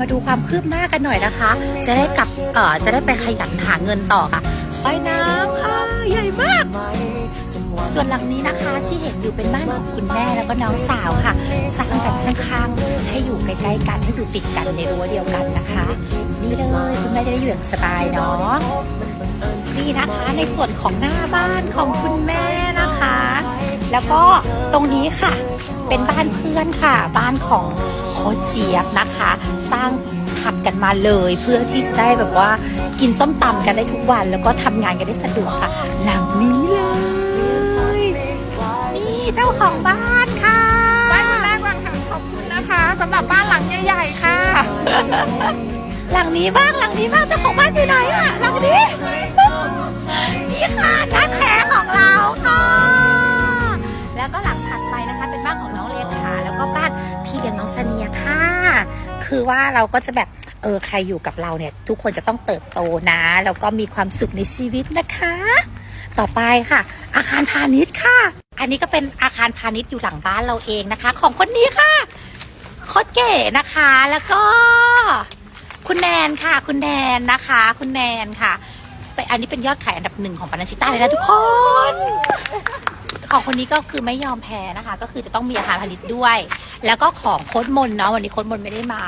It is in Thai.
มาดูความคืบหน้ากันหน่อยนะคะ จะได้กลับเอ่อจะได้ไปขยันหาเงินต่อค่ะไปน้ำค่ะใหญ่มาก ส่วนหลังนี้นะคะที่เห็นอยู่เป็นบ้านของคุณแม่แล้วก็น้องสาวค่ะสร้างกันข้างๆให้อยู่ใกล้ๆกันให้อยู่ติดกันในรั้วเดียวกันนะคะ นี่เลยคุณแม่จะได้อยู่อย่างสบายเนาะนี่นะคะในส่วนของหน้าบ้านของคุณแม่ แล้วก็ตรงนี้ค่ะเป็นบ้านเพื่อนค่ะ บ้านของโคชเจี๊ยบนะคะ สร้างขัดกันมาเลยเพื่อที่จะได้แบบว่ากินส้มตำกันได้ทุกวัน แล้วก็ทำงานกันได้สะดวกค่ะ หลังนี้เลย นี่เจ้าของบ้านค่ะบ้านคนแรกก่อนค่ะขอบคุณนะคะสำหรับบ้านหลังใหญ่ๆค่ะ หลังนี้บ้างหลังนี้บ้างเจ้าของบ้านอยู่ไหนอะหลังนี้นี่ คือว่าเราก็จะแบบเออใครอยู่กับเราเนี่ย ทุกคนจะต้องเติบโตนะแล้วก็มีความสุขในชีวิตนะคะ ต่อไปค่ะ อาคารพาณิชย์ค่ะ อันนี้ก็เป็นอาคารพาณิชย์อยู่หลังบ้านเราเองนะคะ ของคนนี้ค่ะโคตรเก๋นะคะแล้วก็ คุณแนนค่ะ คุณแนนนะคะ คุณแนนค่ะเป็นอันนี้เป็นยอดขายอันดับหนึ่งของปานาชิต้าเลยนะทุกคนของคนนี้ก็คือไม่ยอมแพ้นะคะ ก็คือจะต้องมีอาคารพาณิชย์ด้วย แล้วก็ของโค้ดมนเนาะวันนี้โค้ดมนไม่ได้มา